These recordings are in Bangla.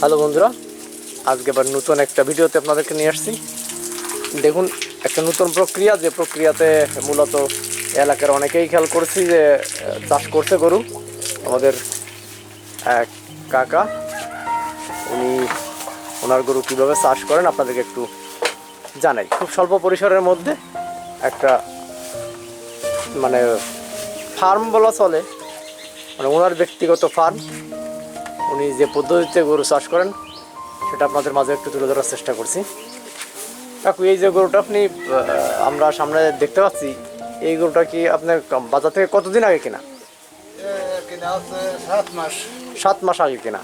হ্যালো বন্ধুরা, আজকে আবার নতুন একটা ভিডিওতে আপনাদেরকে নিয়ে আসছি। দেখুন, একটা নতুন প্রক্রিয়া, যে প্রক্রিয়াতে মূলত এলাকার অনেকেই খেয়াল করছি যে চাষ করছে গরু। আমাদের এক কাকা, উনি ওনার গরু কীভাবে চাষ করেন আপনাদেরকে একটু জানাই। খুব স্বল্প পরিসরের মধ্যে একটা মানে ফার্ম বলা চলে। মানে ওনার ব্যক্তিগত ফার্ম উনি যে পদ্ধতিতে গরু চাষ করেন সেটা আপনাদের মাঝে একটু তুলে ধরার চেষ্টা করছি। কাকু এই যে গরুটা আপনি আমরা সামনে দেখতে পাচ্ছি এই গরুটা কি আপনার বাজার থেকে কতদিন আগে কেনা? সাত মাস। সাত মাস আগে কেনা।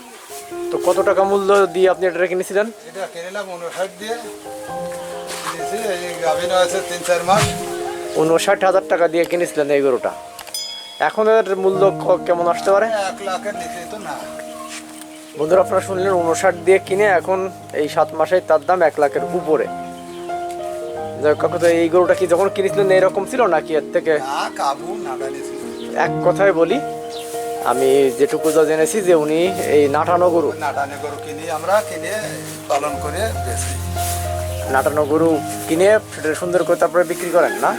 তো কত টাকা মূল্য দিয়ে আপনি এটা কিনেছিলেন? এটা কিনলাম উনষাট দিয়ে। গাভিন হয়েছে তিন চার মাস। উনষাট হাজার টাকা দিয়ে কিনেছিলেন এই গরুটা। এখন এর মূল্য কেমন আসতে পারে? এক লাখের নিচে তো না। বন্ধুরা আপনারা শুনলেন উনষাট দিয়ে কিনে এখন এই সাত মাসে তার দাম এক লাখের উপরে। যাই হোক, তো এই গরুটা কি যখন কিনেছিলেন এরকম ছিল নাকি এর থেকে? এক কথায় বলি আমি যেটুকু যা জেনেছি যে উনি এই নাটানো গরু। নাটানে গরু কিনি আমরা কিনে পালন করে বেশি নাটানো গরু কিনে সেটা সুন্দর করে তারপরে বিক্রি করেন না?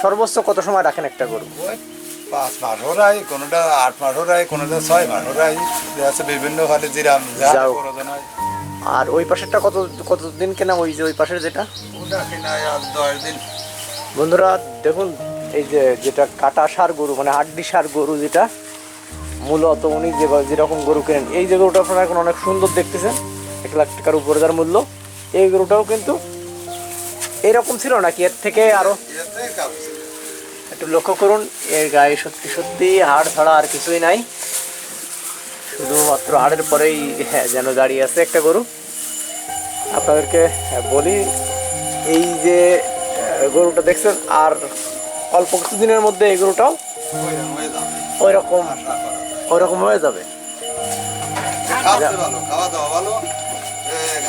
সর্বোচ্চ কত সময় রাখেন একটা গরু? পাঁচ মাস ওরাই কোনোটা আট মাস ওরাই কোনোটা ছয় মাস ওরাই আছে বিভিন্ন ফলে জিরাম যাও। প্রয়োজন হয়। আর ওই পাশেরটা কত কতদিন কেনা? ওই যে ওই পাশের যেটা? ওটা কিনা আজ দশ দিন। বন্ধুরা দেখুন এই যে যেটা কাটা সার গরু মানে হাড্ডি সার গরু যেটা মূলত উনি যে যেরকম গরু কেনেন। এই যে গরুটা আপনারা এখন অনেক সুন্দর দেখতেছেন এক লাখ টাকার উপরে যার মূল্য। এই গরুটাও কিন্তু এরকম ছিল নাকি? এর থেকে আরও এতে কাবু ছিল। একটু লক্ষ্য করুন এর গায়ে সত্যি সত্যি হাড় ছাড়া আর কিছুই নাই। শুধুমাত্র হাড়ের পরেই হ্যাঁ, যেন দাঁড়িয়ে আছে একটা গরু। আপনাদেরকে হ্যাঁ, বলি এই যে গরুটা দেখছেন আর অল্প কিছুদিনের মধ্যে এই গরুটাও ওই- রকম। ওই রকম হয়ে যাবে। খাওয়া দাওয়া ভালো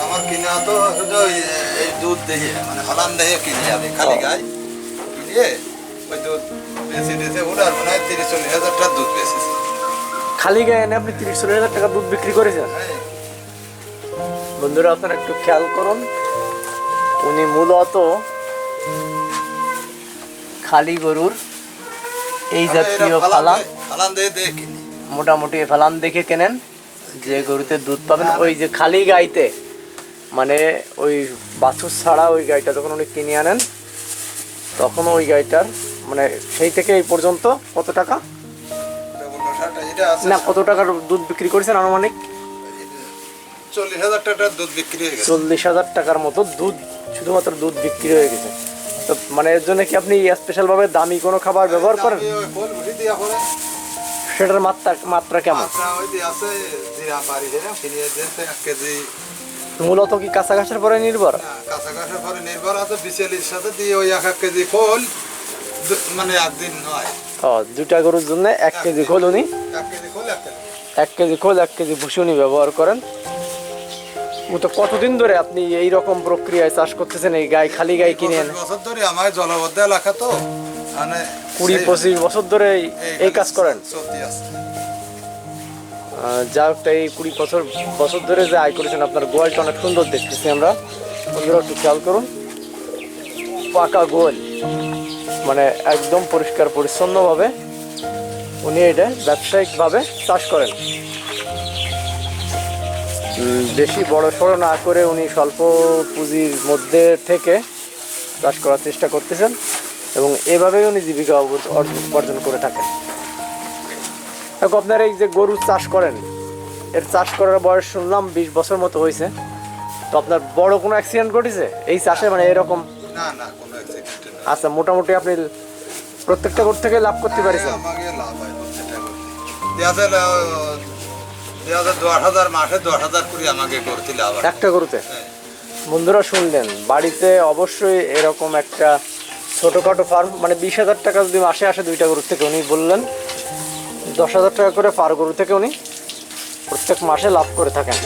আমার কিনা তো শুধু এই দুধ দিয়ে মানে ফলান দিয়ে কিনি আমি খালি। গাই কিনিয়ে ওই দুধ বেশি দিয়েছে ওটার মনে হয় তিরিশ চল্লিশ হাজার টাকা দুধ বেশিছে খালি গায়ে এনে আপনি তিরিশ চল্লিশ হাজার টাকা দুধ বিক্রি করেছেন? হ্যাঁ, বন্ধুরা আপনারা একটু খেয়াল করুন উনি মূলত খালি গরুর এই জাতীয় ফালান মোটামুটি ফালান দেখে কেনেন যে গরুতে দুধ পাবেন। ওই যে খালি গাইতে মানে ওই বাছুর ছাড়া ওই গাইটা যখন উনি কিনে আনেন তখন ওই গাইটার মানে সেই থেকে এই পর্যন্ত কত টাকা? না কত টাকার দুধ বিক্রি করেছেন আনুমানিক? চল্লিশ হাজার টাকার দুধ বিক্রি হয়ে গেছে। চল্লিশ হাজার টাকার মতো দুধ শুধুমাত্র দুধ বিক্রি হয়ে গেছে। তো মানে এর জন্য কি আপনি স্পেশালভাবে দামি কোনো খাবার ব্যবহার করেন? সেটার মাত্রা মাত্রা কেমন? কেজি। মূলত কি কাঁচা ঘাসের পরে নির্ভর? না, কাছাকাছি পরে নির্ভর আছে বিশালির সাথে দিয়ে ওই এক এক কেজি খোল দু- মানে একদিন নয় ও দুটা গরুর জন্য এক কেজি খোল উনি। এক কেজি খোল এক কেজি। ভুসি উনি ব্যবহার করেন। তো কতদিন ধরে আপনি এই রকম প্রক্রিয়ায় চাষ করতেছেন এই গাই খালি গাই কিনে এনে? বছর ধরে আমার জলবদ্ধ এলাকা তো মানে কুড়ি পঁচিশ বছর ধরে এই- কাজ করেন? যা হোক এই কুড়ি বছর বছর ধরে যে আয় করেছেন আপনার গোয়ালটা অনেক সুন্দর দেখতেছি আমরা। বন্ধুরা একটু খেয়াল করুন। পাকা গোয়াল। মানে একদম পরিষ্কার, পরিচ্ছন্নভাবে উনি এটা ব্যবসায়িকভাবে চাষ করেন। বেশি বড় সড়ো না করে উনি স্বল্প পুঁজির মধ্যে থেকে চাষ করার চেষ্টা করতেছেন এবং এভাবেই উনি জীবিকা অর্জন- উপার্জন করে থাকেন। এখন আপনার এই যে গরু চাষ করেন, এর চাষ করার বয়স শুনলাম বিশ বছর মতো হয়েছে। তো আপনার বড় কোনো অ্যাক্সিডেন্ট ঘটেছে? এই চাষে মানে এরকম? না না আচ্ছা মোটামুটি আপনি প্রত্যেকটা গরু থেকে লাভ করতে পারছেন আমাকে লাভ হয় প্রত্যেকটা করতে দেওয়া যায় দেওয়া যায় দশ হাজার মাসে দশ হাজার করে আমাকে করতে লাভ হয়। একটা গরুতে? হ্যাঁ। বন্ধুরা শুনলেন বাড়িতে অবশ্যই এরকম একটা ছোটোখাটো ফার্ম মানে বিশ হাজার টাকা যদি মাসে আসে দুইটা গরুর থেকে উনি বললেন দশ হাজার টাকা করে পার গরু থেকে উনি প্রত্যেক মাসে লাভ করে থাকেন।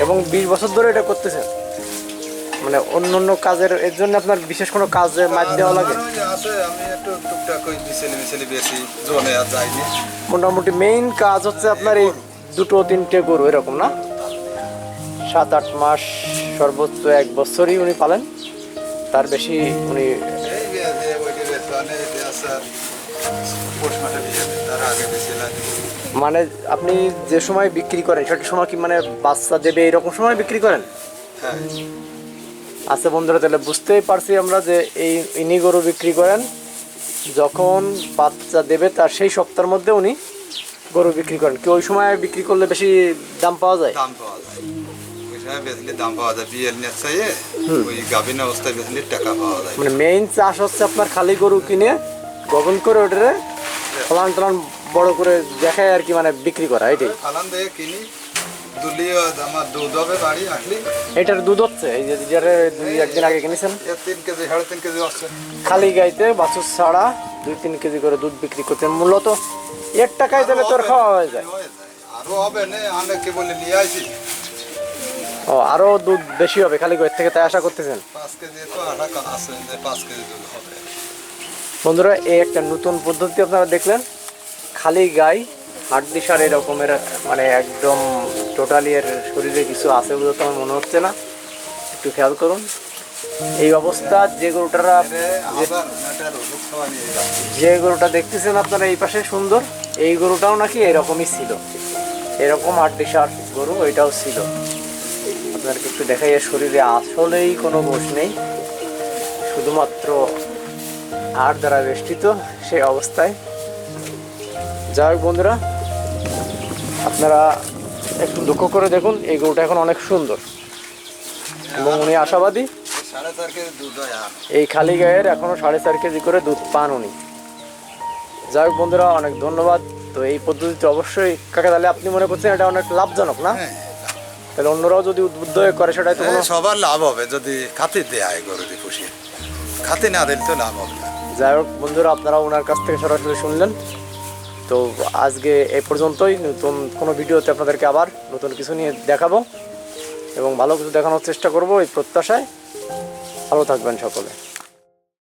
এবং বিশ বছর ধরে এটা করতেছেন। মানে অন্য অন্য কাজের, এর জন্য আপনার বিশেষ কোনো কাজে মাছ দেওয়া লাগে? মোটামুটি মেইন কাজ হচ্ছে আপনার এই দুটো তিনটে গরু, এরকম না? সাত, আট মাস সর্বোচ্চ এক বছরই উনি পালেন। তার বেশি উনি মানে আপনি যে সময় বিক্রি করেন, সেটা সময় কি মানে বাচ্চা দেবে এরকম সময় বিক্রি করেন? হ্যাঁ। আচ্ছা বন্ধুরা তাহলে বুঝতেই পারছি আমরা যে এই ইনি গরু বিক্রি করেন যখন বাচ্চা দেবে তার সেই সপ্তাহের মধ্যে উনি গরু বিক্রি করেন। কি ওই সময় বিক্রি করলে বেশি দাম পাওয়া যায়? দাম পাওয়া যায়। ওই সময় দাম পাওয়া যায় বিয়ের নেট ওই গাভিন অবস্থায় বেচলে টাকা পাওয়া যায়। মানে মেইন চাষ হচ্ছে আপনার খালি গরু কিনে গগন করে ওটারে ফলান টলান বড় করে দেখায় আর কি মানে বিক্রি করা এটাই। ফালান দিয়ে কিনি। দুলিও আমার দুধ হবে বাড়ি আসলি এটার দুধ হচ্ছে এই যে যেটা দুই একদিন আগে কিনেছেন। তিন কেজি সাড়ে তিন কেজি আসছে খালি গাইতে বাছুর ছাড়া দুই তিন কেজি করে দুধ বিক্রি করতেন মূলত। এক টাকায় দিলে তোর খাওয়া হয়ে যায়। আরও হবে না অনেকে বলে নিয়ে আসি ও আরও দুধ বেশি হবে খালি এর থেকে তাই আশা করতেছেন? পাঁচ কেজি তো আটা আছে যে পাঁচ কেজি দুধ হবে। বন্ধুরা এই একটা নতুন পদ্ধতি আপনারা দেখলেন। খালি গাই হাড্ডি সার এরকমের মানে একদম টোটালি এর শরীরে কিছু আছে বলে তো আমার মনে হচ্ছে না। একটু খেয়াল করুন। এই অবস্থা, যে গরুটারা যে গরুটা দেখতেছেন আপনারা এই পাশে সুন্দর, এই গরুটাও নাকি এরকমই ছিল। এরকম হাড্ডি সার গরু, এটাও ছিল। আপনাদেরকে একটু দেখাই, এর শরীরে আসলেই কোনো গোশ নেই। শুধুমাত্র হাড় দ্বারা বেষ্টিত সেই অবস্থায়। যাই বন্ধুরা আপনারা একটু দুঃখ করে দেখুন এই গরুটা এখন অনেক সুন্দর। এবং উনি আশাবাদী হয় এই খালি গায়ের এখনও সাড়ে চার কেজি করে দুধ পান উনি। যাই হোক বন্ধুরা অনেক ধন্যবাদ। তো এই পদ্ধতিতে অবশ্যই কাকে তাহলে আপনি মনে করছেন এটা অনেক লাভজনক না? হ্যাঁ তাহলে অন্যরাও যদি উদ্বুদ্ধ হয়ে করে সেটাই তো সবার লাভ হবে যদি খাতি দেয় গরু দিয়ে পুষিয়ে। খাতি না দিলে তো লাভ হবে যাই হোক বন্ধুরা আপনারা ওনার কাছ থেকে সরাসরি শুনলেন। তো আজকে এ পর্যন্তই। নতুন কোনো ভিডিওতে আপনাদেরকে আবার নতুন কিছু নিয়ে দেখাবো এবং ভালো কিছু দেখানোর চেষ্টা করব এই প্রত্যাশায়। ভালো থাকবেন সকলে।